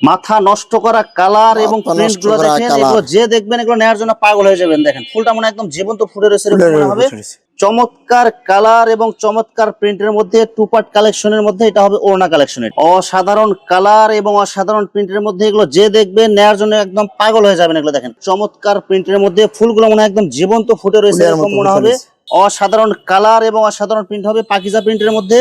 মাথা নষ্ট করা কালার এবং দেখেন এগুলো যে দেখবেন এগুলো নেওয়ার জন্য পাগল হয়ে যাবেন দেখেন। ফুলটা মনে একদম জীবন্ত ফুটে রয়েছে হবে। চমৎকার কালার এবং চমৎকার প্রিন্টের মধ্যে টু পার্ট কালেকশনের মধ্যে এটা হবে ওড়না কালেকশনের অসাধারণ কালার এবং অসাধারণ প্রিন্টের মধ্যে এগুলো যে দেখবেন নেয়ার জন্য একদম পাগল হয়ে যাবেন এগুলো দেখেন। চমৎকার প্রিন্টের মধ্যে ফুলগুলো মনে হয় একদম জীবন্ত ফুটে রয়েছে এরকম মনে হবে। অসাধারণ কালার এবং অসাধারণ প্রিন্ট হবে পাকিজা প্রিন্টের মধ্যে।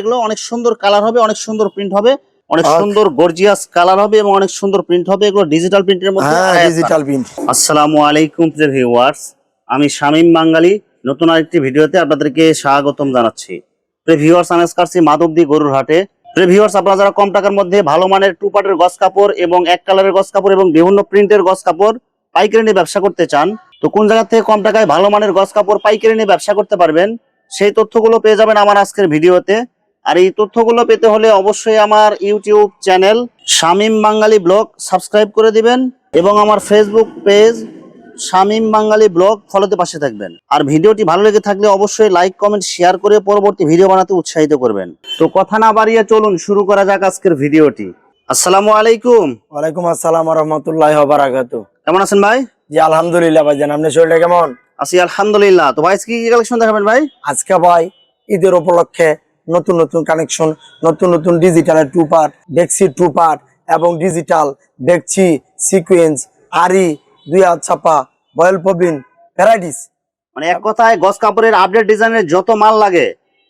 এগুলো অনেক সুন্দর কালার হবে অনেক সুন্দর প্রিন্ট হবে। অনেক সুন্দর গর্জিয়াস কালার হবে এবং অনেক সুন্দর প্রিন্ট হবে। এগুলো ডিজিটাল প্রিন্টের মধ্যে হ্যাঁ ডিজিটাল প্রিন্ট আসসালামু আলাইকুম ভিউয়ার্স আমি শামীম বাঙ্গালি নতুন আরেকটি ভিডিওতে আপনাদেরকে স্বাগতম জানাচ্ছি। প্রিয় ভিউয়ার্স আমি আসছি মাধবদী গরুর হাটে প্রিয় আপনারা যারা কম টাকার মধ্যে ভালো মানের টু পার্টের গস কাপড় এবং এক কালারের গস কাপড় এবং বিভিন্ন প্রিন্টের গস কাপড় পাইকারি নিয়ে ব্যবসা করতে চান তো কোন জায়গা থেকে কম টাকায় ভালো মানের গস কাপড় পাইকারি নিয়ে ব্যবসা করতে পারবেন সেই তথ্যগুলো পেয়ে যাবেন আমার আজকের ভিডিওতে। আর এই তথ্যগুলো পেতে হলে অবশ্যই আমার YouTube channel Shamim Bangali blog subscribe করে দিবেন এবং আমার Facebook page Shamim Bangali blog ফলোতে পাশে থাকবেন। আর ভিডিওটি ভালো লেগে থাকলে অবশ্যই লাইক কমেন্ট শেয়ার করে পরবর্তী ভিডিও বানাতে উৎসাহিত করবেন। তো কথা না বাড়িয়ে চলুন শুরু করা যাক আজকের ভিডিওটি। আসসালামু আলাইকুম। ওয়ালাইকুম আসসালাম রহমতুল্লাহ বারাকাতু। কেমন আছেন ভাই? জি আলহামদুলিল্লাহ ভাই ভাইজান আপনার শরীরটা কেমন? আছি আলহামদুলিল্লাহ। তো ভাই আজকে কি কালেকশন দেখাবেন ভাই? আজকে ভাই ঈদের উপলক্ষে নতুন নতুন কানেকশন নতুন নতুন ডিজিটালের টু পার্ট ডেক্সি টু পার্ট এবং ডিজিটাল ডেকচি সিকুয়েন্স আরি দুই হাত ছাপা বয়েল পবিন ভ্যারাইটিস মানে এক কথায় গস কাপড়ের আপডেট ডিজাইনের যত মাল লাগে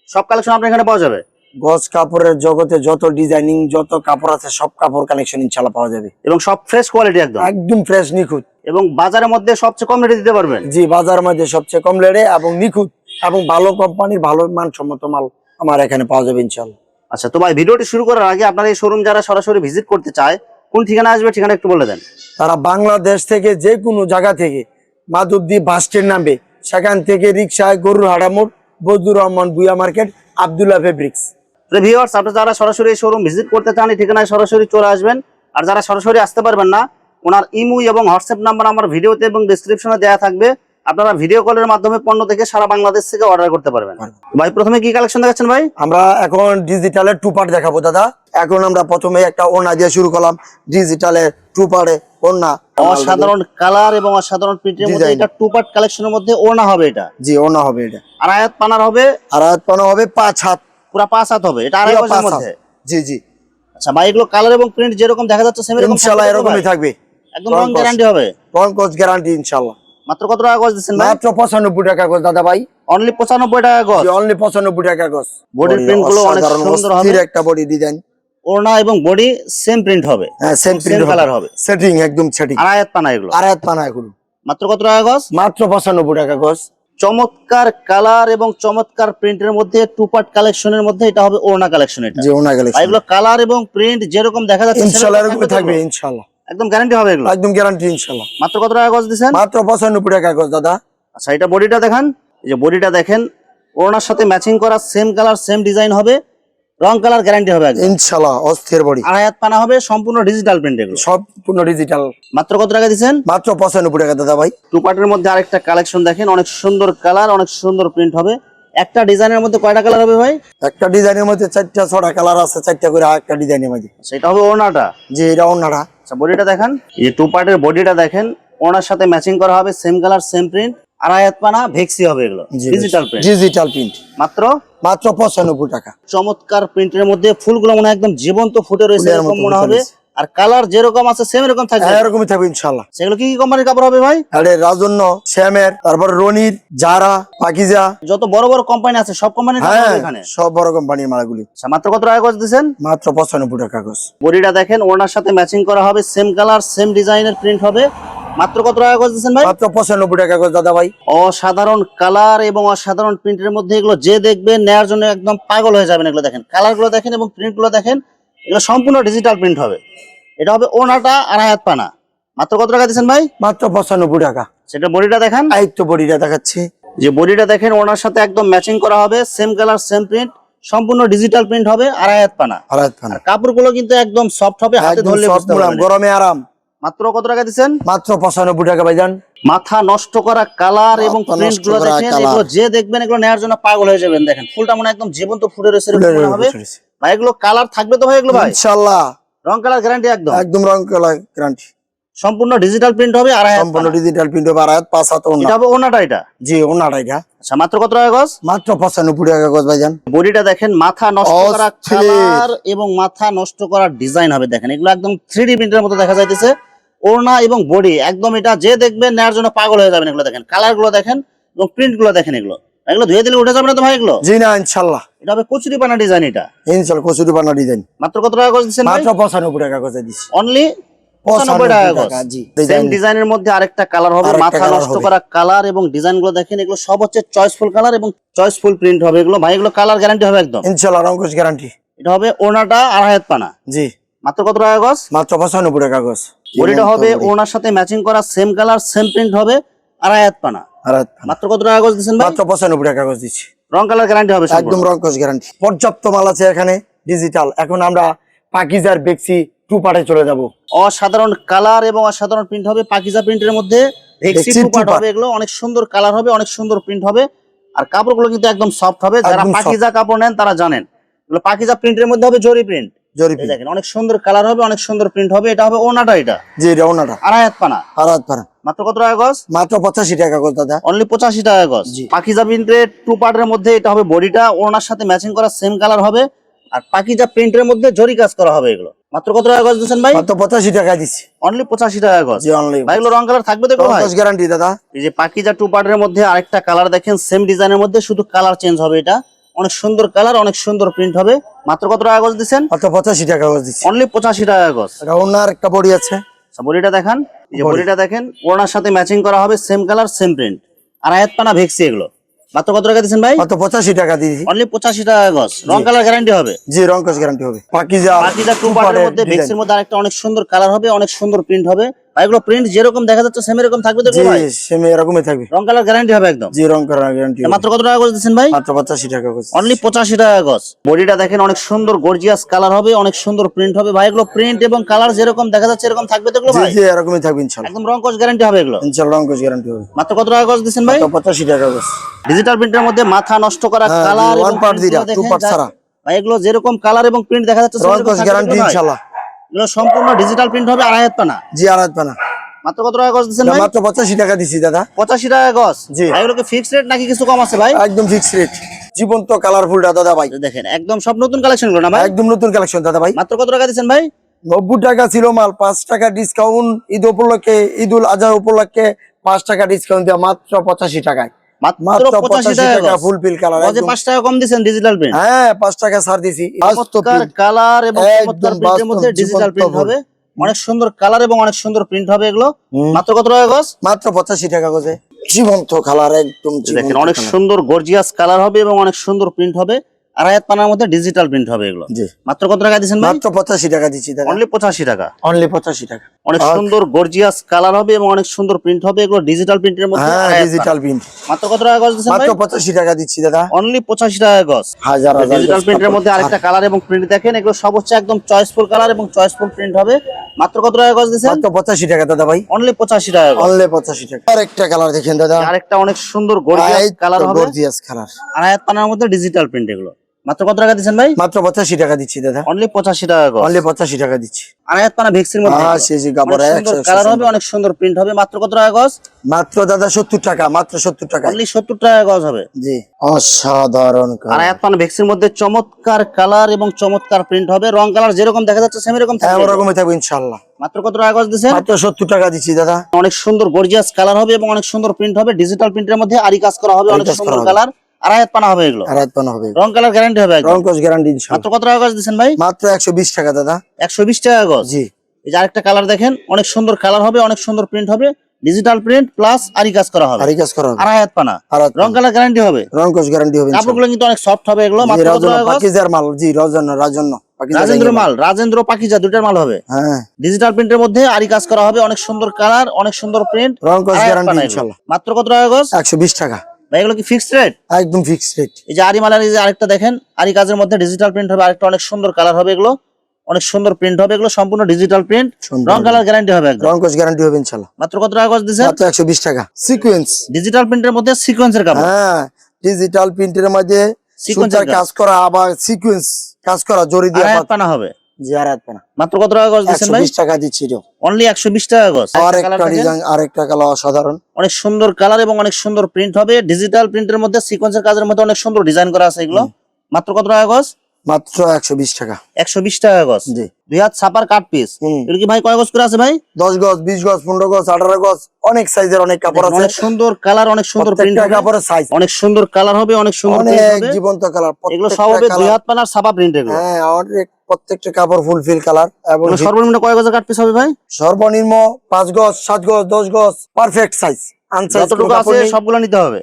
সব কালেকশন আপনার এখানে পাওয়া যাবে। গজ কাপড়ের জগতে যত ডিজাইনিং যত কাপড় আছে সব কাপড় কানেকশন ইনশাল্লাহ পাওয়া যাবে। এবং সব ফ্রেশ কোয়ালিটি একদম। একদম ফ্রেশ নিখুঁত। এবং বাজারের মধ্যে সবচেয়ে কম রেটে দিতে পারবেন। জি বাজারের মধ্যে সবচেয়ে কম রেটে এবং নিখুঁত এবং ভালো কোম্পানির ভালো মানসম্মত মাল। আমার এখানে পাওয়া যাবে ইনশাল্লাহ আচ্ছা তো ভাই ভিডিওটি শুরু করার আগে আপনার এই শোরুম যারা সরাসরি ভিজিট করতে চায় কোন ঠিকানা আসবে ঠিকানা একটু বলে দেন। তারা বাংলাদেশ থেকে যে কোনো জায়গা থেকে মাধবদী বাস স্ট্যান্ড নামবে সেখান থেকে রিক্সায় গরুর হাড়ামোড় বজুর রহমান বুয়া মার্কেট আবদুল্লাহ ফেব্রিক্স ভিউয়ার্স আপনি যারা সরাসরি এই শোরুম ভিজিট করতে চান এই ঠিকানায় সরাসরি চলে আসবেন। আর যারা সরাসরি আসতে পারবেন না ওনার ইমু এবং হোয়াটসঅ্যাপ নাম্বার আমার ভিডিওতে এবং ডিসক্রিপশনে দেওয়া থাকবে। আপনারা ভিডিও কলের মাধ্যমে পণ্য থেকে সারা বাংলাদেশ থেকে অর্ডার করতে পারবেন। ভাই প্রথমে কি কালেকশন দেখাচ্ছেন ভাই? আমরা এখন ডিজিটালের টু পার্ট দেখাবো দাদা। এখন আমরা প্রথমে একটা ওড়না দিয়ে শুরু করলাম ডিজিটালের টু পার্টে ওড়না। অসাধারণ কালার এবং অসাধারণ প্রিন্টের মধ্যে এটা টু পার্ট কালেকশনের মধ্যে ওড়না হবে এটা। জি ওনা হবে এটা। আর আয়াত পানার হবে? আর হাত পানো হবে পাঁচ হাত। পুরো পাঁচ হাত হবে এটা আড়াই পুরো গজের পাঁচ হাত। মধ্যে? জি জি। আচ্ছা ভাই এগুলো কালার এবং প্রিন্ট যেরকম দেখা যাচ্ছে সেম এরকম তো এরকমই থাকবে। একদম রং গ্যারান্টি হবে? রং কোচ গ্যারান্টি ইনশাল্লাহ। মাত্র কত টাকা গজ দিচ্ছেন মাত্র পঁচানব্বই টাকা গজ দাদা ভাই। অনলি পঁচানব্বই টাকা গজ? অনলি পঁচানব্বই টাকা গজ। Body print গুলো অনেক সুন্দর হবে। একটা বডি ডিজাইন ওড়না এবং বডি সেম প্রিন্ট হবে। হ্যাঁ সেম প্রিন্ট colour হবে। সেটিং একদম সেটিং আর আয়াত পানা এগুলো? আর পানা এখন মাত্র কত টাকা গজ? মাত্র পঁচানব্বই টাকা গজ। চমৎকার কালার এবং চমৎকার প্রিন্টের মধ্যে টু পার্ট কালেকশনের মধ্যে এটা হবে ওড়না কালেকশন এটা। যে গেলে আর এগুলো কালার এবং প্রিন্ট যেরকম দেখা যাচ্ছে এরকমই থাকবে? ইনশাল্লাহ। একদম গ্যারান্টি হবে এগুলো? একদম গ্যারান্টি ইনশাল্লাহ মাত্র কত টাকা গজ দিচ্ছেন? মাত্র পঁচানব্বই টাকা গজ দাদা। আচ্ছা এটা বডিটা দেখান। এই যে বডিটা দেখেন ওড়নার সাথে ম্যাচিং করা সেম কালার সেম ডিজাইন হবে। রং কালার গ্যারান্টি হবে একদম। ইনশাল্লাহ অস্থির বডি। আর আয়াত পানা হবে সম্পূর্ণ ডিজিটাল প্রিন্ট এগুলো। সম্পূর্ণ ডিজিটাল মাত্র কত টাকা দিচ্ছেন? মাত্র পঁচানব্বই টাকা দাদা ভাই। টু পার্টের মধ্যে আরেকটা কালেকশন দেখেন অনেক সুন্দর কালার অনেক সুন্দর প্রিন্ট হবে। একটা ডিজাইনের মধ্যে কয়টা কালার হবে ভাই? একটা ডিজাইনের মধ্যে চারটা ছটা কালার আছে চারটা করে একটা ডিজাইনের মধ্যে। সেটা হবে ওড়নাটা? যে এটা ওনারা আচ্ছা বডিটা দেখেন। এই টু পার্টের বডিটা দেখেন। ওনার সাথে ম্যাচিং করা হবে সেম কালার সেম প্রিন্ট আর আয়াত পানা ভেক্সি হবে এগুলো। ডিজিটাল প্রিন্ট ডিজিটাল প্রিন্ট মাত্র? মাত্র পঁচানব্বই টাকা। চমৎকার প্রিন্টের মধ্যে ফুলগুলো মনে হয় একদম জীবন্ত ফুটে রয়েছে এরকম মনে হবে। আর কালার যেরকম আছে সেম এরকম থাকবে? হ্যাঁ, এরকমই থাকবে ইনশাল্লাহ সেগুলো কি কি কোম্পানির কাপড় হবে ভাই? আরে রাজন্য শ্যামের তারপর রনির জারা পাকিজা। যত বড় বড় কোম্পানি আছে সব কোম্পানির কাপড় হ্যাঁ এখানে? সব বড় কোম্পানির মালাগুলি। আচ্ছা, মাত্র কত টাকা গজ দিচ্ছেন? মাত্র পঁচানব্বই টাকা গজ বডিটা দেখেন ওনার সাথে ম্যাচিং করা হবে সেম কালার সেম ডিজাইনের প্রিন্ট হবে। মাত্র কত টাকা গজ দিচ্ছেন ভাই? মাত্র পঁচানব্বই টাকা গজ দাদা ভাই। অসাধারণ কালার এবং অসাধারণ প্রিন্টের মধ্যে এগুলো যে দেখবেন নেয়ার জন্য একদম পাগল হয়ে যাবেন এগুলো দেখেন। কালারগুলো দেখেন এবং প্রিন্টগুলো দেখেন এগুলো সম্পূর্ণ ডিজিটাল প্রিন্ট হবে। এটা হবে ওনাটা আর হায়াত পানা। মাত্র কত টাকা দিচ্ছেন ভাই? মাত্র পঁচানব্বই টাকা। সেটা বডিটা দেখেন। এই তো বডিটা দেখাচ্ছি। যে বডিটা দেখেন ওনার সাথে একদম ম্যাচিং করা হবে সেম কালার সেম প্রিন্ট সম্পূর্ণ ডিজিটাল প্রিন্ট হবে আর হায়াত পানা। আর হাত পানা। কাপড়গুলো কিন্তু একদম সফট হবে হাতে ধরলে। গরমে আরাম। মাত্র কত টাকা দিচ্ছেন? মাত্র পঁচানব্বই টাকা ভাই ভাইজান। মাথা নষ্ট করা কালার এবং দেখেন এগুলো যে দেখবেন এগুলো নেওয়ার জন্য পাগল হয়ে যাবেন। দেখেন ফুলটা মনে হয় একদম জীবন্ত ফুটে রয়েছে হবে। ভাই এগুলো কালার থাকবে তো ভাই এগুলো ভাই? ইনশাল্লাহ রং কালার গ্যারান্টি একদম? একদম রং কালার গ্যারান্টি সম্পূর্ণ ডিজিটাল প্রিন্ট হবে হাত সম্পূর্ণ ডিজিটাল প্রিন্ট হবে আড়াই হাত পাঁচ হাত ওনা এটা ওনাটা এটা? জি ওনাটা এটা। আচ্ছা মাত্র কত টাকা গজ? মাত্র পঁচানব্বই টাকা গজ ভাইজান। বডিটা দেখেন মাথা নষ্ট করা। কালার এবং মাথা নষ্ট করা ডিজাইন হবে দেখেন। এগুলো একদম থ্রি ডি প্রিন্টের মতো দেখা যাইতেছে। ওড়না এবং বডি একদম এটা যে দেখবেন নেওয়ার জন্য পাগল হয়ে যাবেন এগুলো দেখেন। কালারগুলো দেখেন এবং প্রিন্টগুলো দেখেন এগুলো। এগুলো ধুয়ে দিলে উঠে যাবে না তো ভাই এগুলো? জি না ইনশাল্লাহ। এটা হবে কচুরি পানা ডিজাইন এটা। ইনশাল্লাহ কচুরি বানা ডিজাইন মাত্র কত টাকা গজ দিচ্ছেন মাত্র পঁচানব্বই টাকা গজে দিচ্ছি। অনলি পঁচানব্বই টাকা গজ। জি। সেম ডিজাইনের মধ্যে আরেকটা কালার হবে মাথা নষ্ট করা কালার এবং ডিজাইনগুলো দেখেন এগুলো সব হচ্ছে চয়েসফুল কালার এবং চয়েসফুল প্রিন্ট হবে এগুলো। ভাই এগুলো কালার গ্যারান্টি হবে একদম। ইনশাল্লাহ রঙ্কশ গ্যারান্টি এটা হবে ওড়নাটা আড়াই হাত পানা। জি। মাত্র কত টাকা গজ? মাত্র পঁচানব্বই টাকা গজ। বডিটা হবে ওনার সাথে ম্যাচিং করা সেম কালার সেম প্রিন্ট হবে আড়াই আড়াই হাত পানা। মাত্র কত টাকা গজ দিচ্ছেন মাত্র পঁচানব্বই টাকা গজ দিচ্ছি। রং কালার গ্যারান্টি হবে একদম রঙ্কশ গ্যারান্টি পর্যাপ্ত মাল আছে এখানে ডিজিটাল এখন আমরা পাকিজার বেক্সি টু পার্টে চলে যাব। অসাধারণ কালার এবং অসাধারণ প্রিন্ট হবে পাকিজা প্রিন্টের মধ্যে। ভেক্সি টু পার্ট হবে এগুলো অনেক সুন্দর কালার হবে অনেক সুন্দর প্রিন্ট হবে। আর কাপড়গুলো কিন্তু একদম সফট হবে। যারা পাকিজা কাপড় নেন তারা জানেন। এগুলো পাকিজা প্রিন্টের মধ্যে হবে জরি প্রিন্ট জরিপি দেখেন অনেক সুন্দর কালার হবে অনেক সুন্দর প্রিন্ট হবে এটা হবে ওনাটা এটা? জি এটা ওনাটা। আড়াই হাত পানা? আড়াই হাত পানা। মাত্র কত টাকা গজ? মাত্র পঁচাশি টাকা গজ দাদা। অনলি পঁচাশি টাকা গজ। পাকিজা প্রিন্টের টু পার্টের মধ্যে এটা হবে বডিটা ওনার সাথে ম্যাচিং করা সেম কালার হবে আর পাকিজা প্রিন্টের মধ্যে জরি কাজ করা হবে এগুলো। মাত্র কত টাকা গজ দিচ্ছেন ভাই? মাত্র পঁচাশি টাকা দিচ্ছি। অনলি পঁচাশি টাকা গজ। অনলি ভাই এগুলো রং কালার থাকবে তো রঙ্কশ গ্যারান্টি দাদা। এই যে পাকিজা টু পার্টের মধ্যে আরেকটা কালার দেখেন সেম ডিজাইনের মধ্যে শুধু কালার চেঞ্জ হবে এটা। অনেক সুন্দর কালার অনেক সুন্দর প্রিন্ট হবে। মাত্র কত টাকা গজ দিচ্ছেন? মাত্র পঁচাশি টাকা গজ দিচ্ছি। অনলি পঁচাশি টাকা গজ ওনার একটা বডি আছে। আচ্ছা, বডিটা দেখান। এই যে বডি। বডিটা দেখেন ওনার সাথে ম্যাচিং করা হবে সেম কালার সেম প্রিন্ট আর আয়াত পানা ভেক্সি এগুলো। মাত্র কত টাকা দিচ্ছেন ভাই? মাত্র পঁচাশি টাকা দিয়েছি অনলি পঁচাশি টাকা গজ রং কালার গ্যারান্টি হবে। জি রঙ্কশ গ্যারান্টি হবে। পাকিজা পাকিজা টু two পার্টের মধ্যে। ভেক্সির মধ্যে আরেকটা অনেক সুন্দর কালার হবে অনেক সুন্দর প্রিন্ট হবে। ভাই এগুলো প্রিন্ট যেরকম দেখা যাচ্ছে সেম এরকম থাকবে তো ভাই? সেম এরকমই থাকবে। রং কালার গ্যারান্টি হবে একদম। জি রং করার গ্যারান্টি মাত্র কত টাকা দিচ্ছেন ভাই? মাত্র পঁচাশি টাকা গজ অনলি পঁচাশি টাকা গজ। বডিটা দেখেন অনেক সুন্দর গর্জিয়াস কালার হবে অনেক সুন্দর প্রিন্ট হবে। ভাই এগুলো প্রিন্ট এবং কালার যেরকম দেখা যাচ্ছে এরকম থাকবে তো ভাই? জি এরকমই থাকবে ইনশাল্লাহ। একদম রং কস গ্যারান্টি হবে এগুলো। ইনশাল্লাহ রঙ্কশ গ্যারান্টি হবে। মাত্র কত টাকা গজ দিচ্ছেন ভাই? মাত্র পঁচাশি টাকা গজ। ডিজিটাল প্রিন্টের মধ্যে মাথা নষ্ট করা হ্যাঁ, কালার one part দিরা, two part ছাড়া। ভাই এগুলো যেরকম কালার এবং প্রিন্ট দেখা যাচ্ছে সেরকম রঙ্কশ গ্যারান্টি ভাই? সম্পূর্ণ ডিজিটাল প্রিন্ট হবে আড়াই হাত পানা জি আড়াই পানা মাত্র কত টাকা গজ দিচ্ছেন ভাই? মাত্র পঁচাশি টাকা দিছি দাদা। পঁচাশি টাকা গজ? জি। ভাই এগুলো ফিক্স রেট নাকি কিছু কম আছে ভাই? একদম ফিক্স রেট জীবন্ত কালারফুলটা দাদা ভাই। দেখেন একদম সব নতুন কালেকশনগুলো না ভাই? একদম নতুন কালেকশন দাদা ভাই। মাত্র কত টাকা দিচ্ছেন ভাই? নব্বই টাকা ছিল মাল পাঁচ টাকা ডিসকাউন্ট ঈদ উপলক্ষে ঈদুল আজহা উপলক্ষে পাঁচ টাকা ডিসকাউন্ট দেওয়া মাত্র পঁচাশি টাকায়। মাত্র মাত্র পঁচাশি পঁচাশি টাকা টাকা ফুল পিল কালার গজে পাঁচ টাকা কম দিচ্ছেন ডিজিটাল প্রিন্ট হ্যাঁ পাঁচ টাকা ছাড় দিছি। চমৎকার কালার এবং চমৎকার প্রিন্টের মধ্যে ডিজিটাল প্রিন্ট হবে। অনেক সুন্দর কালার এবং অনেক সুন্দর প্রিন্ট হবে এগুলো। মাত্র কত টাকা গজ? মাত্র পঁচাশি টাকা গজে। জীবন্ত কালার একদম দেখেন অনেক সুন্দর গর্জিয়াস কালার হবে এবং অনেক সুন্দর প্রিন্ট হবে। আড়াইয়াত পানার মধ্যে ডিজিটাল প্রিন্ট হবে এগুলো। জি। মাত্র কত টাকা দিচ্ছেন মাত্র পঁচাশি টাকা দিচ্ছি অনলি পঁচাশি টাকা। অনলি পঁচাশি টাকা। অনেক সুন্দর গর্জিয়াস কালার হবে এবং অনেক সুন্দর প্রিন্ট হবে এগুলো ডিজিটাল প্রিন্টের মধ্যে হ্যাঁ আড়াই ডিজিটাল প্রিন্ট মাত্র কত টাকা গজ দিচ্ছেন মাত্র পঁচাশি টাকা দিচ্ছি দাদা। অনলি পঁচাশি টাকা গজ। হাজার হাজার ডিজিটাল প্রিন্টের মধ্যে আরেকটা কালার এবং প্রিন্ট দেখেন এগুলো সব হচ্ছে একদম চয়েসফুল কালার এবং চয়েসফুল প্রিন্ট হবে। মাত্র কত টাকা গজ দিয়েছেন? মাত্র পঁচাশি টাকা দাদা ভাই। অনলি পঁচাশি টাকা গজ। অনলি পঁচাশি টাকা। আরেকটা কালার দেখেন দাদা। আরেকটা অনেক সুন্দর গর্জিয়াস কালার হবে। গর্জিয়াস কালার আর আয়াত পানার মধ্যে ডিজিটাল প্রিন্ট এগুলো। মাত্র কত টাকা দিচ্ছেন ভাই? মাত্র পঁচাশি টাকা দিচ্ছি দাদা। অনলি পঁচাশি টাকা অনলি পঁচাশি টাকা দিচ্ছি। আড়াই পানা ভেক্সির মধ্যে সে যে অনেক কাপড় সুন্দর কালার হবে অনেক সুন্দর প্রিন্ট হবে। মাত্র কত টাকা গজ? মাত্র দাদা সত্তর টাকা মাত্র সত্তর টাকা। অনলি সত্তর টাকা গজ হবে। জি অসাধারণ আর কালার ভেক্সির মধ্যে চমৎকার কালার এবং চমৎকার প্রিন্ট হবে। রং কালার যেরকম দেখা যাচ্ছে সেম এরকম থাকবে। ওরকমই থাকবে ইনশাল্লাহ মাত্র কত টাকা গজ দিচ্ছেন? মাত্র সত্তর টাকা দিচ্ছি দাদা। অনেক সুন্দর গর্জিয়াস কালার হবে এবং অনেক সুন্দর প্রিন্ট হবে। ডিজিটাল প্রিন্টের মধ্যে আরি কাজ করা হবে অনেক সুন্দর কালার আড়াই হাত পানা হবে এগুলো? হাত পানা হবে রং কালার গ্যারান্টি হবে গ্যারান্টি ইনশাল্লাহ মাত্র কত টাকা গজ দিচ্ছেন ভাই? মাত্র একশো বিশ টাকা দাদা। একশো বিশ টাকা গজ? জি। এই যে আরেকটা কালার দেখেন অনেক সুন্দর কালার হবে অনেক সুন্দর প্রিন্ট হবে। ডিজিটাল প্রিন্ট প্লাস আরি কাজ করা হবে। আর কাজ করা হবে। আড়াই হাত পানা। রং কালার গ্যারান্টি হবে? গ্যারান্টি হবে কাপড়গুলো কিন্তু অনেক সফট হবে এগুলো মাত্র কত টাকা পাকিজার মাল। জি রাজন্য রাজন্য পাকিজার রাজেন্দ্র। মাল রাজেন্দ্র পাকিজা দুটার মাল হবে। হ্যাঁ। ডিজিটাল প্রিন্টের মধ্যে আরি কাজ করা হবে অনেক সুন্দর কালার অনেক সুন্দর প্রিন্ট রংকশ গ্যারান্টি ইনশাল্লাহ মাত্র কত টাকা গজ? একশো বিশ টাকা। ভাই এগুলো কি ফিক্সড রেট একদম ফিক্স রেট এই যে আরি মালার এই যে আরেকটা দেখেন আরি কাজের মধ্যে ডিজিটাল প্রিন্ট হবে আরেকটা অনেক সুন্দর কালার হবে এগুলো অনেক সুন্দর প্রিন্ট হবে এগুলো সম্পূর্ণ ডিজিটাল প্রিন্ট রং কালার গ্যারান্টি হবে একদম। রংকশ গ্যারান্টি হবে ইনশাল্লাহ। মাত্র কত টাকা গজ দিচ্ছেন? মাত্র একশো বিশ টাকা। সিকুয়েন্স ডিজিটাল প্রিন্টের মধ্যে সিকোয়েন্সের কাপড় হ্যাঁ ডিজিটাল প্রিন্টের মধ্যে সুতার কাজ। করা আবার সিকুয়েন্স কাজ করা জরি দিয়ে পানা হবে। জিয়ারাত পানা মাত্র কত টাকা গজ দিচ্ছেন ভাই? বিশ টাকা দিচ্ছি তো অনলি একশো বিশ টাকা গজ। আর একটা ডিজাইন আর একটা কালার অসাধারণ। অনেক সুন্দর কালার এবং অনেক সুন্দর প্রিন্ট হবে। ডিজিটাল প্রিন্টের মধ্যে সিকোয়েন্সের কাজের মধ্যে অনেক সুন্দর ডিজাইন করা আছে এগুলো। মাত্র কত টাকা গজ? মাত্র একশো বিশ টাকা। একশো বিশ টাকা গজ জি। দুই হাত ছাপার কাট পিস এটা কি ভাই কয় গজ করে আছে ভাই? দশ গজ বিশ গজ পনেরো গজ আঠারো গজ অনেক সাইজের অনেক কাপড় আছে। অনেক সুন্দর কালার অনেক সুন্দর প্রিন্ট কাপড়ের সাইজ অনেক সুন্দর কালার হবে অনেক সুন্দর অনেক জীবন্ত কালার এগুলো সব হবে দুই হাত পানার ছাপা প্রিন্ট এগুলো। হ্যাঁ অনেক প্রত্যেকটা কাপড় ফুলফিল কালার এবং সর্বনিম্ন কয় গজের কাট পিস হবে ভাই? সর্বনিম্ন পাঁচ গজ সাত গজ দশ গজ পারফেক্ট সাইজ যতটুকু আছে সবগুলো নিতে হবে।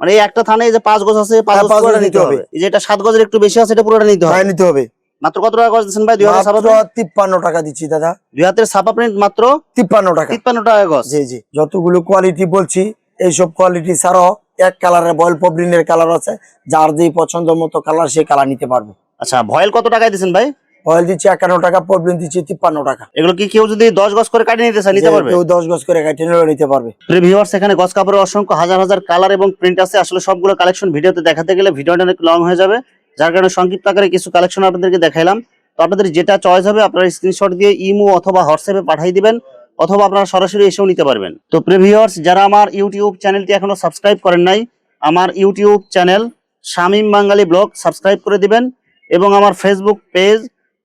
মানে এই একটা থানে যে পাঁচ গজ আছে পাঁচ হ্যাঁ, গজ নিতে হবে। এই যে এটা সাত গজের একটু বেশি আছে এটা পুরোটা নিতে হবে। নিতে হবে। মাত্র কত টাকা গজ ভাই? দুই হাজার তিপ্পান্ন টাকা দিচ্ছি দাদা। দুই হাতের ছাপা প্রিন্ট মাত্র তিপ্পান্ন টাকা। তিপ্পান্ন টাকা গজ। জি জি। যতগুলো কোয়ালিটি বলছি এইসব কোয়ালিটি ছাড়াও এক কালারের বয়েল পবলিনের কালার আছে যার যেই পছন্দ মতো কালার সেই কালার নিতে পারবে। আচ্ছা ভয়েল কত টাকায় দিচ্ছেন ভাই? অয়েল দিচ্ছি একান্ন টাকা পবলিন দিচ্ছি তিপ্পান্ন টাকা। এগুলো কি কেউ যদি দশ গজ করে কাটিয়ে নিতে চায় নিতে পারবে? কেউ দশ গজ করে কাটে নিলেও নিতে পারবে। ভিউয়ার্স এখানে গজ কাপড়ের অসংখ্য হাজার হাজার কালার এবং প্রিন্ট আছে। আসলে সবগুলো কালেকশন ভিডিওতে দেখাতে গেলে ভিডিওটা অনেক লং হয়ে যাবে। যার কারণে সংক্ষিপ্ত আকারে কিছু কালেকশন আপনাদেরকে দেখাইলাম। তো আপনাদের যেটা চয়েস হবে আপনারা স্ক্রিনশট দিয়ে ইমো অথবা হোয়াটসঅ্যাপে পাঠিয়ে দিবেন অথবা আপনারা সরাসরি এসেও নিতে পারবেন। তো প্রিভিউয়ার্স যারা আমার ইউটিউব চ্যানেলটি এখনও সাবস্ক্রাইব করেন নাই আমার YouTube channel Shamim Bangali blog subscribe করে দিবেন এবং আমার Facebook page